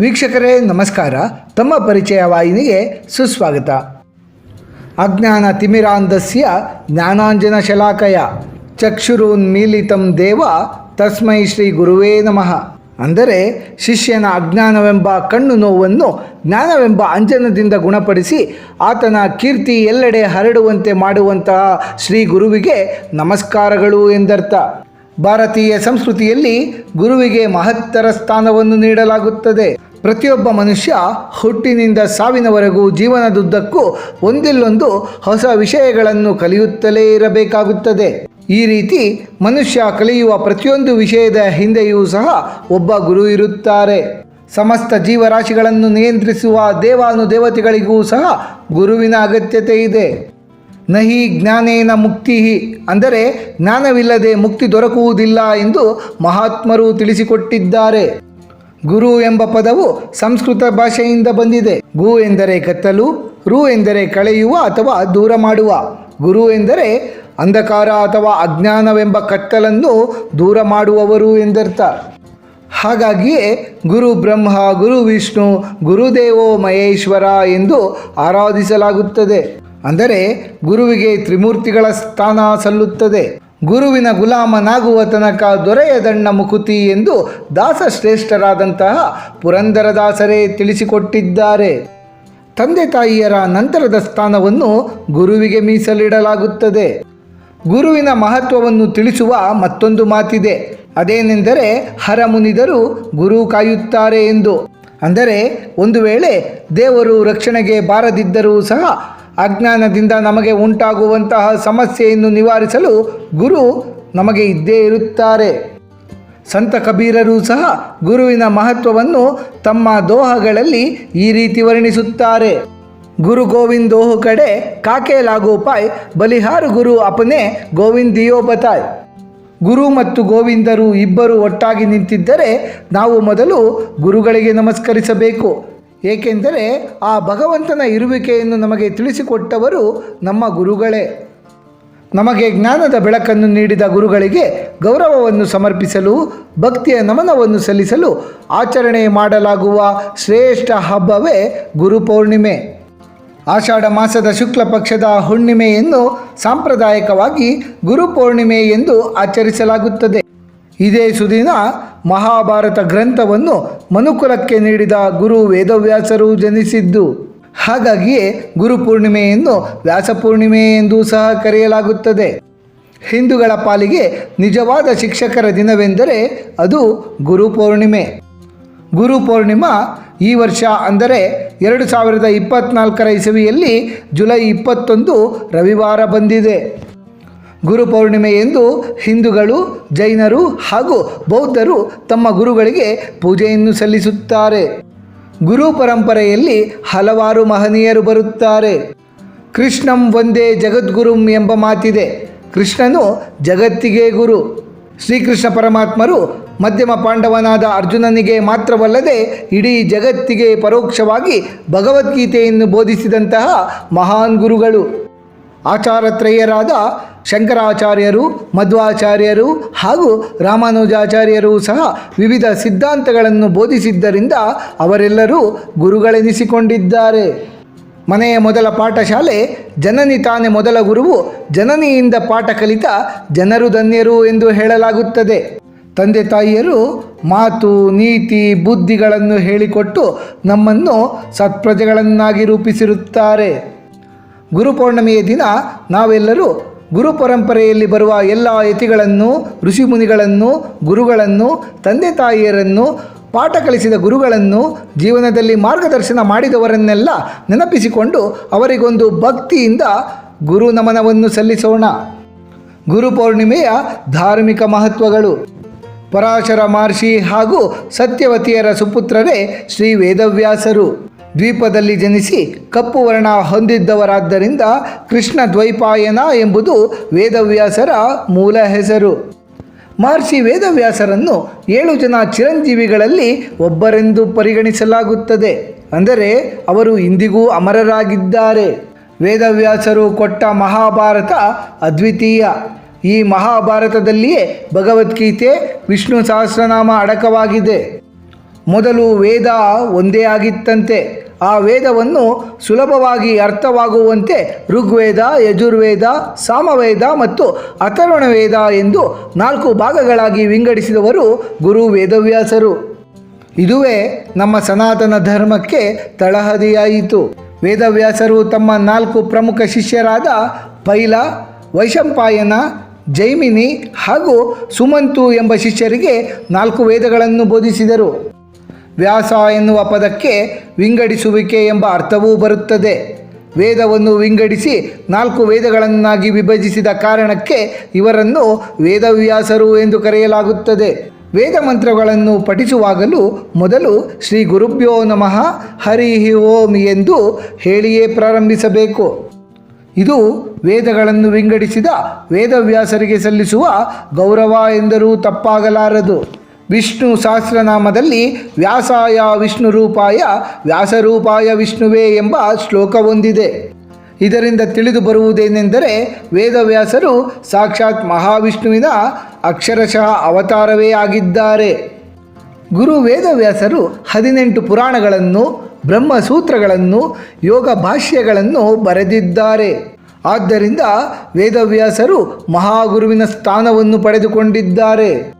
ವೀಕ್ಷಕರೇ, ನಮಸ್ಕಾರ. ತಮ್ಮ ಪರಿಚಯ ವಾಹಿನಿಗೆ ಸುಸ್ವಾಗತ. ಅಜ್ಞಾನ ತಿಮಿರಾಂಧಸ್ಯ ಜ್ಞಾನಾಂಜನ ಶಲಾಕಯ. ಚಕ್ಷುರುನ್ಮೀಲಿತಂ ದೇವ ತಸ್ಮೈ ಶ್ರೀ ಗುರುವೇ ನಮಃ. ಅಂದರೆ, ಶಿಷ್ಯನ ಅಜ್ಞಾನವೆಂಬ ಕಣ್ಣು ನೋವನ್ನು ಜ್ಞಾನವೆಂಬ ಅಂಜನದಿಂದ ಗುಣಪಡಿಸಿ ಆತನ ಕೀರ್ತಿ ಎಲ್ಲೆಡೆ ಹರಡುವಂತೆ ಮಾಡುವಂತಹ ಶ್ರೀ ಗುರುವಿಗೆ ನಮಸ್ಕಾರಗಳು ಎಂದರ್ಥ. ಭಾರತೀಯ ಸಂಸ್ಕೃತಿಯಲ್ಲಿ ಗುರುವಿಗೆ ಮಹತ್ತರ ಸ್ಥಾನವನ್ನು ನೀಡಲಾಗುತ್ತದೆ. ಪ್ರತಿಯೊಬ್ಬ ಮನುಷ್ಯ ಹುಟ್ಟಿನಿಂದ ಸಾವಿನವರೆಗೂ ಜೀವನದುದ್ದಕ್ಕೂ ಒಂದಿಲ್ಲೊಂದು ಹೊಸ ವಿಷಯಗಳನ್ನು ಕಲಿಯುತ್ತಲೇ ಇರಬೇಕಾಗುತ್ತದೆ. ಈ ರೀತಿ ಮನುಷ್ಯ ಕಲಿಯುವ ಪ್ರತಿಯೊಂದು ವಿಷಯದ ಹಿಂದೆಯೂ ಸಹ ಒಬ್ಬ ಗುರು ಇರುತ್ತಾರೆ. ಸಮಸ್ತ ಜೀವರಾಶಿಗಳನ್ನು ನಿಯಂತ್ರಿಸುವ ದೇವಾನುದೇವತೆಗಳಿಗೂ ಸಹ ಗುರುವಿನ ಅಗತ್ಯತೆ ಇದೆ. ನಹಿ ಜ್ಞಾನೇನ ಮುಕ್ತಿ ಅಂದರೆ ಜ್ಞಾನವಿಲ್ಲದೆ ಮುಕ್ತಿ ದೊರಕುವುದಿಲ್ಲ ಎಂದು ಮಹಾತ್ಮರು ತಿಳಿಸಿಕೊಟ್ಟಿದ್ದಾರೆ. ಗುರು ಎಂಬ ಪದವು ಸಂಸ್ಕೃತ ಭಾಷೆಯಿಂದ ಬಂದಿದೆ. ಗು ಎಂದರೆ ಕತ್ತಲು, ರು ಎಂದರೆ ಕಳೆಯುವ ಅಥವಾ ದೂರ ಮಾಡುವ. ಗುರು ಎಂದರೆ ಅಂಧಕಾರ ಅಥವಾ ಅಜ್ಞಾನವೆಂಬ ಕತ್ತಲನ್ನು ದೂರ ಮಾಡುವವರು ಎಂದರ್ಥ. ಹಾಗಾಗಿಯೇ ಗುರು ಬ್ರಹ್ಮ, ಗುರು ವಿಷ್ಣು, ಗುರುದೇವೋ ಮಹೇಶ್ವರ ಎಂದು ಆರಾಧಿಸಲಾಗುತ್ತದೆ. ಅಂದರೆ ಗುರುವಿಗೆ ತ್ರಿಮೂರ್ತಿಗಳ ಸ್ಥಾನ ಸಲ್ಲುತ್ತದೆ. ಗುರುವಿನ ಗುಲಾಮನಾಗುವ ತನಕ ದೊರೆಯದಣ್ಣ ಮುಕುತಿ ಎಂದು ದಾಸಶ್ರೇಷ್ಠರಾದಂತಹ ಪುರಂದರದಾಸರೇ ತಿಳಿಸಿಕೊಟ್ಟಿದ್ದಾರೆ. ತಂದೆ ತಾಯಿಯರ ನಂತರದ ಸ್ಥಾನವನ್ನು ಗುರುವಿಗೆ ಮೀಸಲಿಡಲಾಗುತ್ತದೆ. ಗುರುವಿನ ಮಹತ್ವವನ್ನು ತಿಳಿಸುವ ಮತ್ತೊಂದು ಮಾತಿದೆ. ಅದೇನೆಂದರೆ ಹರಮುನಿದರು ಗುರು ಕಾಯುತ್ತಾರೆ ಎಂದು. ಅಂದರೆ ಒಂದು ವೇಳೆ ದೇವರು ರಕ್ಷಣೆಗೆ ಬಾರದಿದ್ದರೂ ಸಹ ಅಜ್ಞಾನದಿಂದ ನಮಗೆ ಉಂಟಾಗುವಂತಹ ಸಮಸ್ಯೆಯನ್ನು ನಿವಾರಿಸಲು ಗುರು ನಮಗೆ ಇದ್ದೇ ಇರುತ್ತಾರೆ. ಸಂತ ಕಬೀರರು ಸಹ ಗುರುವಿನ ಮಹತ್ವವನ್ನು ತಮ್ಮ ದೋಹಗಳಲ್ಲಿ ಈ ರೀತಿ ವರ್ಣಿಸುತ್ತಾರೆ. ಗುರು ಗೋವಿಂದ್ ದೋಹ ಕಡೆ ಕಾಕೆ ಲಾಗೋಪಾಯ್ ಬಲಿಹಾರು ಗುರು ಅಪನೆ ಗೋವಿಂದ್ ದಿಯೋ ಬತಾಯ್. ಗುರು ಮತ್ತು ಗೋವಿಂದರು ಇಬ್ಬರು ಒಟ್ಟಾಗಿ ನಿಂತಿದ್ದರೆ ನಾವು ಮೊದಲು ಗುರುಗಳಿಗೆ ನಮಸ್ಕರಿಸಬೇಕು. ಏಕೆಂದರೆ ಆ ಭಗವಂತನ ಇರುವಿಕೆಯನ್ನು ನಮಗೆ ತಿಳಿಸಿಕೊಟ್ಟವರು ನಮ್ಮ ಗುರುಗಳೇ. ನಮಗೆ ಜ್ಞಾನದ ಬೆಳಕನ್ನು ನೀಡಿದ ಗುರುಗಳಿಗೆ ಗೌರವವನ್ನು ಸಮರ್ಪಿಸಲು, ಭಕ್ತಿಯ ನಮನವನ್ನು ಸಲ್ಲಿಸಲು ಆಚರಣೆ ಮಾಡಲಾಗುವ ಶ್ರೇಷ್ಠ ಹಬ್ಬವೇ ಗುರುಪೌರ್ಣಿಮೆ ಆಷಾಢ ಮಾಸದ ಶುಕ್ಲ ಪಕ್ಷದ ಹುಣ್ಣಿಮೆಯನ್ನು ಸಾಂಪ್ರದಾಯಿಕವಾಗಿ ಗುರುಪೌರ್ಣಿಮೆ ಎಂದು ಆಚರಿಸಲಾಗುತ್ತದೆ. ಇದೇ ಸುದಿನ ಮಹಾಭಾರತ ಗ್ರಂಥವನ್ನು ಮನುಕುಲಕ್ಕೆ ನೀಡಿದ ಗುರು ವೇದವ್ಯಾಸರು ಜನಿಸಿದ್ದು. ಹಾಗಾಗಿಯೇ ಗುರುಪೂರ್ಣಿಮೆಯನ್ನು ವ್ಯಾಸಪೂರ್ಣಿಮೆ ಎಂದು ಸಹ ಕರೆಯಲಾಗುತ್ತದೆ. ಹಿಂದೂಗಳ ಪಾಲಿಗೆ ನಿಜವಾದ ಶಿಕ್ಷಕರ ದಿನವೆಂದರೆ ಅದು ಗುರುಪೂರ್ಣಿಮೆ ಗುರುಪೂರ್ಣಿಮಾ ಈ ವರ್ಷ ಅಂದರೆ ಎರಡು ಸಾವಿರದ ಇಪ್ಪತ್ತ್ನಾಲ್ಕರ ಇಸವಿಯಲ್ಲಿ ಜುಲೈ ಇಪ್ಪತ್ತೊಂದು ರವಿವಾರ ಬಂದಿದೆ. ಗುರುಪೌರ್ಣಿಮೆ ಎಂದು ಹಿಂದೂಗಳು, ಜೈನರು ಹಾಗೂ ಬೌದ್ಧರು ತಮ್ಮ ಗುರುಗಳಿಗೆ ಪೂಜೆಯನ್ನು ಸಲ್ಲಿಸುತ್ತಾರೆ. ಗುರು ಪರಂಪರೆಯಲ್ಲಿ ಹಲವಾರು ಮಹನೀಯರು ಬರುತ್ತಾರೆ. ಕೃಷ್ಣಂ ಒಂದೇ ಜಗದ್ಗುರುಂ ಎಂಬ ಮಾತಿದೆ. ಕೃಷ್ಣನು ಜಗತ್ತಿಗೆ ಗುರು. ಶ್ರೀಕೃಷ್ಣ ಪರಮಾತ್ಮರು ಮಧ್ಯಮ ಪಾಂಡವನಾದ ಅರ್ಜುನನಿಗೆ ಮಾತ್ರವಲ್ಲದೆ ಇಡೀ ಜಗತ್ತಿಗೆ ಪರೋಕ್ಷವಾಗಿ ಭಗವದ್ಗೀತೆಯನ್ನು ಬೋಧಿಸಿದಂತಹ ಮಹಾನ್ ಗುರುಗಳು. ಆಚಾರತ್ರಯರಾದ ಶಂಕರಾಚಾರ್ಯರು, ಮಧ್ವಾಚಾರ್ಯರು ಹಾಗೂ ರಾಮಾನುಜಾಚಾರ್ಯರು ಸಹ ವಿವಿಧ ಸಿದ್ಧಾಂತಗಳನ್ನು ಬೋಧಿಸಿದ್ದರಿಂದ ಅವರೆಲ್ಲರೂ ಗುರುಗಳೆನಿಸಿಕೊಂಡಿದ್ದಾರೆ. ಮನೆಯ ಮೊದಲ ಪಾಠಶಾಲೆ, ಜನನಿ ತಾನೇ ಮೊದಲ ಗುರುವು, ಜನನಿಯಿಂದ ಪಾಠ ಕಲಿತ ಜನರು ಧನ್ಯರು ಎಂದು ಹೇಳಲಾಗುತ್ತದೆ. ತಂದೆ ತಾಯಿಯರು ಮಾತು, ನೀತಿ, ಬುದ್ಧಿಗಳನ್ನು ಹೇಳಿಕೊಟ್ಟು ನಮ್ಮನ್ನು ಸತ್ಪ್ರಜೆಗಳನ್ನಾಗಿ ರೂಪಿಸಿರುತ್ತಾರೆ. ಗುರುಪೌರ್ಣಮಿಯ ದಿನ ನಾವೆಲ್ಲರೂ ಗುರು ಪರಂಪರೆಯಲ್ಲಿ ಬರುವ ಎಲ್ಲ ಯತಿಗಳನ್ನು ಋಷಿಮುನಿಗಳನ್ನು ಗುರುಗಳನ್ನು, ತಂದೆ ತಾಯಿಯರನ್ನು, ಪಾಠ ಕಲಿಸಿದ ಗುರುಗಳನ್ನು, ಜೀವನದಲ್ಲಿ ಮಾರ್ಗದರ್ಶನ ಮಾಡಿದವರನ್ನೆಲ್ಲ ನೆನಪಿಸಿಕೊಂಡು ಅವರಿಗೊಂದು ಭಕ್ತಿಯಿಂದ ಗುರು ನಮನವನ್ನು ಸಲ್ಲಿಸೋಣ. ಗುರು ಪೌರ್ಣಿಮೆಯ ಧಾರ್ಮಿಕ ಮಹತ್ವಗಳು. ಪರಾಶರ ಮಹರ್ಷಿ ಹಾಗೂ ಸತ್ಯವತಿಯರ ಸುಪುತ್ರರೇ ಶ್ರೀ ವೇದವ್ಯಾಸರು. ದ್ವೀಪದಲ್ಲಿ ಜನಿಸಿ ಕಪ್ಪು ವರ್ಣ ಹೊಂದಿದ್ದವರಾದ್ದರಿಂದ ಕೃಷ್ಣ ದ್ವೈಪಾಯನ ಎಂಬುದು ವೇದವ್ಯಾಸರ ಮೂಲ ಹೆಸರು. ಮಹರ್ಷಿ ವೇದವ್ಯಾಸರನ್ನು ಏಳು ಜನ ಚಿರಂಜೀವಿಗಳಲ್ಲಿ ಒಬ್ಬರೆಂದು ಪರಿಗಣಿಸಲಾಗುತ್ತದೆ. ಅಂದರೆ ಅವರು ಇಂದಿಗೂ ಅಮರರಾಗಿದ್ದಾರೆ. ವೇದವ್ಯಾಸರು ಕೊಟ್ಟ ಮಹಾಭಾರತ ಅದ್ವಿತೀಯ. ಈ ಮಹಾಭಾರತದಲ್ಲಿಯೇ ಭಗವದ್ಗೀತೆ, ವಿಷ್ಣು ಸಹಸ್ರನಾಮ ಅಡಕವಾಗಿದೆ. ಮೊದಲು ವೇದ ಒಂದೇ ಆಗಿತ್ತಂತೆ. ಆ ವೇದವನ್ನು ಸುಲಭವಾಗಿ ಅರ್ಥವಾಗುವಂತೆ ಋಗ್ವೇದ, ಯಜುರ್ವೇದ, ಸಾಮವೇದ ಮತ್ತು ಅಥರ್ವಣ ವೇದ ಎಂದು ನಾಲ್ಕು ಭಾಗಗಳಾಗಿ ವಿಂಗಡಿಸಿದವರು ಗುರು ವೇದವ್ಯಾಸರು. ಇದುವೇ ನಮ್ಮ ಸನಾತನ ಧರ್ಮಕ್ಕೆ ತಳಹದಿಯಾಯಿತು. ವೇದವ್ಯಾಸರು ತಮ್ಮ ನಾಲ್ಕು ಪ್ರಮುಖ ಶಿಷ್ಯರಾದ ಪೈಲ, ವೈಶಂಪಾಯನ, ಜೈಮಿನಿ ಹಾಗೂ ಸುಮಂತು ಎಂಬ ಶಿಷ್ಯರಿಗೆ ನಾಲ್ಕು ವೇದಗಳನ್ನು ಬೋಧಿಸಿದರು. ವ್ಯಾಸ ಎನ್ನುವ ಪದಕ್ಕೆ ವಿಂಗಡಿಸುವಿಕೆ ಎಂಬ ಅರ್ಥವೂ ಬರುತ್ತದೆ. ವೇದವನ್ನು ವಿಂಗಡಿಸಿ ನಾಲ್ಕು ವೇದಗಳನ್ನಾಗಿ ವಿಭಜಿಸಿದ ಕಾರಣಕ್ಕೆ ಇವರನ್ನು ವೇದವ್ಯಾಸರು ಎಂದು ಕರೆಯಲಾಗುತ್ತದೆ. ವೇದ ಮಂತ್ರಗಳನ್ನು ಪಠಿಸುವಾಗಲೂ ಮೊದಲು ಶ್ರೀ ಗುರುಭ್ಯೋ ನಮಃ ಹರಿ ಓಂ ಎಂದು ಹೇಳಿಯೇ ಪ್ರಾರಂಭಿಸಬೇಕು. ಇದು ವೇದಗಳನ್ನು ವಿಂಗಡಿಸಿದ ವೇದವ್ಯಾಸರಿಗೆ ಸಲ್ಲಿಸುವ ಗೌರವ ಎಂದರೂ ತಪ್ಪಾಗಲಾರದು. ವಿಷ್ಣು ಸಹಸ್ರನಾಮದಲ್ಲಿ ವ್ಯಾಸಾಯ ವಿಷ್ಣು ರೂಪಾಯ ವ್ಯಾಸರೂಪಾಯ ವಿಷ್ಣುವೇ ಎಂಬ ಶ್ಲೋಕವೊಂದಿದೆ ಇದರಿಂದ ತಿಳಿದು ಬರುವುದೇನೆಂದರೆ ವೇದವ್ಯಾಸರು ಸಾಕ್ಷಾತ್ ಮಹಾವಿಷ್ಣುವಿನ ಅಕ್ಷರಶಃ ಅವತಾರವೇ ಆಗಿದ್ದಾರೆ. ಗುರು ವೇದವ್ಯಾಸರು ಹದಿನೆಂಟು ಪುರಾಣಗಳನ್ನು, ಬ್ರಹ್ಮಸೂತ್ರಗಳನ್ನು, ಯೋಗ ಭಾಷ್ಯಗಳನ್ನು ಬರೆದಿದ್ದಾರೆ. ಆದ್ದರಿಂದ ವೇದವ್ಯಾಸರು ಮಹಾಗುರುವಿನ ಸ್ಥಾನವನ್ನು ಪಡೆದುಕೊಂಡಿದ್ದಾರೆ.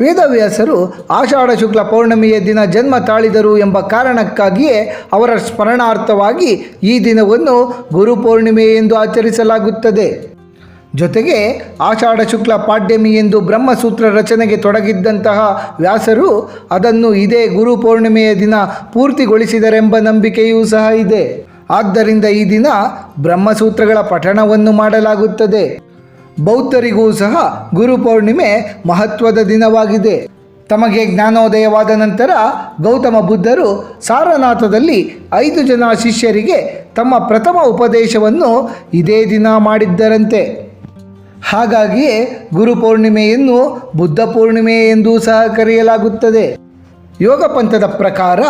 ವೇದವ್ಯಾಸರು ಆಷಾಢ ಶುಕ್ಲ ಪೌರ್ಣಮಿಯ ದಿನ ಜನ್ಮ ತಾಳಿದರು ಎಂಬ ಕಾರಣಕ್ಕಾಗಿಯೇ ಅವರ ಸ್ಮರಣಾರ್ಥವಾಗಿ ಈ ದಿನವನ್ನು ಗುರು ಪೌರ್ಣಿಮೆ ಎಂದು ಆಚರಿಸಲಾಗುತ್ತದೆ. ಜೊತೆಗೆ ಆಷಾಢ ಶುಕ್ಲ ಪಾಡ್ಯಮಿ ಎಂದು ಬ್ರಹ್ಮಸೂತ್ರ ರಚನೆಗೆ ತೊಡಗಿದ್ದಂತಹ ವ್ಯಾಸರು ಅದನ್ನು ಇದೇ ಗುರು ಪೌರ್ಣಿಮೆಯ ದಿನ ಪೂರ್ತಿಗೊಳಿಸಿದರೆಂಬ ನಂಬಿಕೆಯೂ ಸಹ ಇದೆ. ಆದ್ದರಿಂದ ಈ ದಿನ ಬ್ರಹ್ಮಸೂತ್ರಗಳ ಪಠಣವನ್ನು ಮಾಡಲಾಗುತ್ತದೆ. ಬೌದ್ಧರಿಗೂ ಸಹ ಗುರು ಪೌರ್ಣಿಮೆ ಮಹತ್ವದ ದಿನವಾಗಿದೆ. ತಮಗೆ ಜ್ಞಾನೋದಯವಾದ ನಂತರ ಗೌತಮ ಬುದ್ಧರು ಸಾರನಾಥದಲ್ಲಿ ಐದು ಜನ ಶಿಷ್ಯರಿಗೆ ತಮ್ಮ ಪ್ರಥಮ ಉಪದೇಶವನ್ನು ಇದೇ ದಿನ ಮಾಡಿದ್ದರಂತೆ. ಹಾಗಾಗಿಯೇ ಗುರು ಪೌರ್ಣಿಮೆಯನ್ನು ಬುದ್ಧ ಪೂರ್ಣಿಮೆ ಎಂದೂ ಸಹ ಕರೆಯಲಾಗುತ್ತದೆ. ಯೋಗ ಪಂಥದ ಪ್ರಕಾರ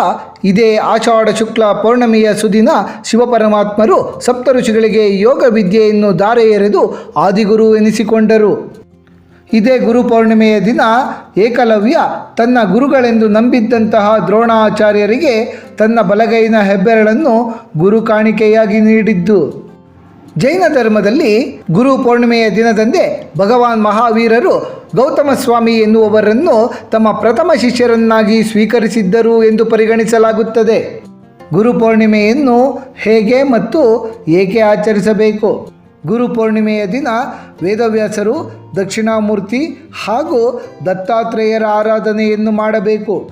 ಇದೇ ಆಷಾಢ ಶುಕ್ಲ ಪೌರ್ಣಮಿಯ ಸುದಿನ ಶಿವಪರಮಾತ್ಮರು ಸಪ್ತ ಋಷಿಗಳಿಗೆ ಯೋಗ ವಿದ್ಯೆಯನ್ನು ದಾರೆ ಎರೆದು ಆದಿಗುರು ಎನಿಸಿಕೊಂಡರು. ಇದೇ ಗುರು ಪೌರ್ಣಿಮೆಯ ದಿನ ಏಕಲವ್ಯ ತನ್ನ ಗುರುಗಳೆಂದು ನಂಬಿದ್ದಂತಹ ದ್ರೋಣಾಚಾರ್ಯರಿಗೆ ತನ್ನ ಬಲಗೈನ ಹೆಬ್ಬೆರಳನ್ನು ಗುರು ಕಾಣಿಕೆಯಾಗಿ ನೀಡಿದ್ದು. ಜೈನ ಧರ್ಮದಲ್ಲಿ ಗುರು ಪೂರ್ಣಿಮೆಯ ದಿನದಂದೇ ಭಗವಾನ್ ಮಹಾವೀರರು ಗೌತಮ ಸ್ವಾಮಿ ಎನ್ನುವವರನ್ನು ತಮ್ಮ ಪ್ರಥಮ ಶಿಷ್ಯರನ್ನಾಗಿ ಸ್ವೀಕರಿಸಿದ್ದರು ಎಂದು ಪರಿಗಣಿಸಲಾಗುತ್ತದೆ. ಗುರು ಪೌರ್ಣಿಮೆಯನ್ನು ಹೇಗೆ ಮತ್ತು ಏಕೆ ಆಚರಿಸಬೇಕು? ಗುರು ಪೌರ್ಣಿಮೆಯ ದಿನ ವೇದವ್ಯಾಸರು, ದಕ್ಷಿಣಾಮೂರ್ತಿ ಹಾಗೂ ದತ್ತಾತ್ರೇಯರ ಆರಾಧನೆಯನ್ನು ಮಾಡಬೇಕು.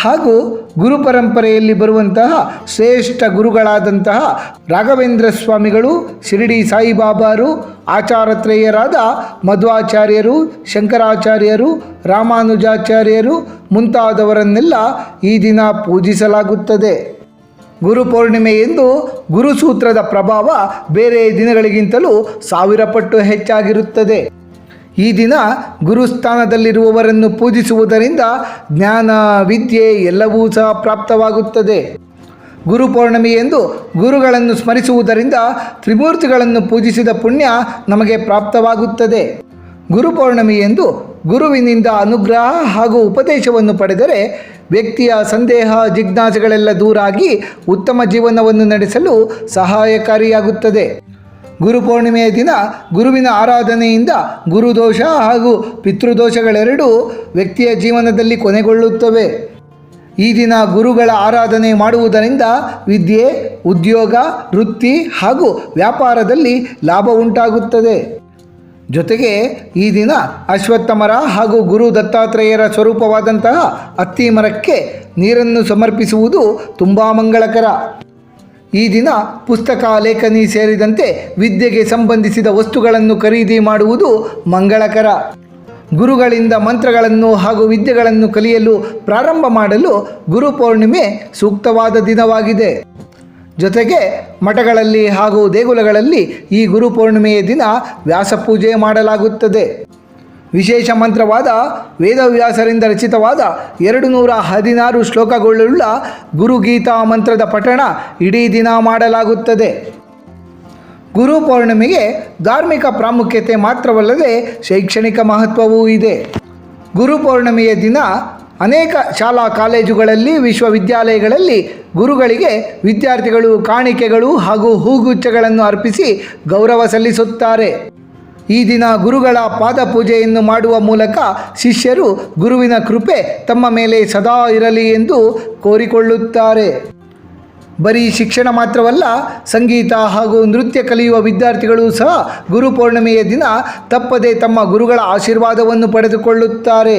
ಹಾಗೂ ಗುರು ಪರಂಪರೆಯಲ್ಲಿ ಬರುವಂತಹ ಶ್ರೇಷ್ಠ ಗುರುಗಳಾದಂತಹ ರಾಘವೇಂದ್ರ ಸ್ವಾಮಿಗಳು, ಶಿರಡಿ ಸಾಯಿಬಾಬಾರು, ಆಚಾರತ್ರೇಯರಾದ ಮಧ್ವಾಚಾರ್ಯರು, ಶಂಕರಾಚಾರ್ಯರು, ರಾಮಾನುಜಾಚಾರ್ಯರು ಮುಂತಾದವರನ್ನೆಲ್ಲ ಈ ದಿನ ಪೂಜಿಸಲಾಗುತ್ತದೆ. ಗುರು ಪೌರ್ಣಿಮೆ ಎಂದು ಗುರುಸೂತ್ರದ ಪ್ರಭಾವ ಬೇರೆ ದಿನಗಳಿಗಿಂತಲೂ ಸಾವಿರ ಪಟ್ಟು ಹೆಚ್ಚಾಗಿರುತ್ತದೆ. ಈ ದಿನ ಗುರುಸ್ಥಾನದಲ್ಲಿರುವವರನ್ನು ಪೂಜಿಸುವುದರಿಂದ ಜ್ಞಾನ ವಿದ್ಯೆ ಎಲ್ಲವೂ ಸಹ ಪ್ರಾಪ್ತವಾಗುತ್ತದೆ. ಗುರು ಪೌರ್ಣಮಿ ಎಂದು ಗುರುಗಳನ್ನು ಸ್ಮರಿಸುವುದರಿಂದ ತ್ರಿಮೂರ್ತಿಗಳನ್ನು ಪೂಜಿಸಿದ ಪುಣ್ಯ ನಮಗೆ ಪ್ರಾಪ್ತವಾಗುತ್ತದೆ. ಗುರು ಪೌರ್ಣಮಿ ಎಂದು ಗುರುವಿನಿಂದ ಅನುಗ್ರಹ ಹಾಗೂ ಉಪದೇಶವನ್ನು ಪಡೆದರೆ ವ್ಯಕ್ತಿಯ ಸಂದೇಹ, ಜಿಜ್ಞಾಸೆಗಳೆಲ್ಲ ದೂರಾಗಿ ಉತ್ತಮ ಜೀವನವನ್ನು ನಡೆಸಲು ಸಹಾಯಕಾರಿಯಾಗುತ್ತದೆ. ಗುರು ಪೌರ್ಣಿಮೆಯ ದಿನ ಗುರುವಿನ ಆರಾಧನೆಯಿಂದ ಗುರುದೋಷ ಹಾಗೂ ಪಿತೃದೋಷಗಳೆರಡೂ ವ್ಯಕ್ತಿಯ ಜೀವನದಲ್ಲಿ ಕೊನೆಗೊಳ್ಳುತ್ತವೆ. ಈ ದಿನ ಗುರುಗಳ ಆರಾಧನೆ ಮಾಡುವುದರಿಂದ ವಿದ್ಯೆ, ಉದ್ಯೋಗ, ವೃತ್ತಿ ಹಾಗೂ ವ್ಯಾಪಾರದಲ್ಲಿ ಲಾಭ ಉಂಟಾಗುತ್ತದೆ. ಜೊತೆಗೆ ಈ ದಿನ ಅಶ್ವತ್ಥಮರ ಹಾಗೂ ಗುರು ದತ್ತಾತ್ರೇಯರ ಸ್ವರೂಪವಾದಂತಹ ಅತ್ತಿ ಮರಕ್ಕೆ ನೀರನ್ನು ಸಮರ್ಪಿಸುವುದು ತುಂಬ ಮಂಗಳಕರ. ಈ ದಿನ ಪುಸ್ತಕ ಲೇಖನಿ ಸೇರಿದಂತೆ ವಿದ್ಯೆಗೆ ಸಂಬಂಧಿಸಿದ ವಸ್ತುಗಳನ್ನು ಖರೀದಿ ಮಾಡುವುದು ಮಂಗಳಕರ. ಗುರುಗಳಿಂದ ಮಂತ್ರಗಳನ್ನು ಹಾಗೂ ವಿದ್ಯೆಗಳನ್ನು ಕಲಿಯಲು ಪ್ರಾರಂಭ ಮಾಡಲು ಗುರು ಪೌರ್ಣಿಮೆ ಸೂಕ್ತವಾದ ದಿನವಾಗಿದೆ. ಜೊತೆಗೆ ಮಠಗಳಲ್ಲಿ ಹಾಗೂ ದೇಗುಲಗಳಲ್ಲಿ ಈ ಗುರು ಪೌರ್ಣಿಮೆಯ ದಿನ ವ್ಯಾಸಪೂಜೆ ಮಾಡಲಾಗುತ್ತದೆ. ವಿಶೇಷ ಮಂತ್ರವಾದ ವೇದವ್ಯಾಸರಿಂದ ರಚಿತವಾದ ಎರಡು ನೂರ ಹದಿನಾರು ಶ್ಲೋಕಗಳುಳ್ಳ ಗುರುಗೀತಾ ಮಂತ್ರದ ಪಠಣ ಇಡೀ ದಿನ ಮಾಡಲಾಗುತ್ತದೆ. ಗುರು ಪೌರ್ಣಿಮೆಗೆ ಧಾರ್ಮಿಕ ಪ್ರಾಮುಖ್ಯತೆ ಮಾತ್ರವಲ್ಲದೆ ಶೈಕ್ಷಣಿಕ ಮಹತ್ವವೂ ಇದೆ. ಗುರು ಪೌರ್ಣಿಮೆಯ ದಿನ ಅನೇಕ ಶಾಲಾ ಕಾಲೇಜುಗಳಲ್ಲಿ, ವಿಶ್ವವಿದ್ಯಾಲಯಗಳಲ್ಲಿ ಗುರುಗಳಿಗೆ ವಿದ್ಯಾರ್ಥಿಗಳು ಕಾಣಿಕೆಗಳು ಹಾಗೂ ಹೂಗುಚ್ಛಗಳನ್ನು ಅರ್ಪಿಸಿ ಗೌರವ ಸಲ್ಲಿಸುತ್ತಾರೆ. ಈ ದಿನ ಗುರುಗಳ ಪಾದಪೂಜೆಯನ್ನು ಮಾಡುವ ಮೂಲಕ ಶಿಷ್ಯರು ಗುರುವಿನ ಕೃಪೆ ತಮ್ಮ ಮೇಲೆ ಸದಾ ಇರಲಿ ಎಂದು ಕೋರಿಕೊಳ್ಳುತ್ತಾರೆ. ಬರೀ ಶಿಕ್ಷಣ ಮಾತ್ರವಲ್ಲ, ಸಂಗೀತ ಹಾಗೂ ನೃತ್ಯ ಕಲಿಯುವ ವಿದ್ಯಾರ್ಥಿಗಳು ಸಹ ಗುರು ಪೌರ್ಣಿಮೆಯ ದಿನ ತಪ್ಪದೆ ತಮ್ಮ ಗುರುಗಳ ಆಶೀರ್ವಾದವನ್ನು ಪಡೆದುಕೊಳ್ಳುತ್ತಾರೆ.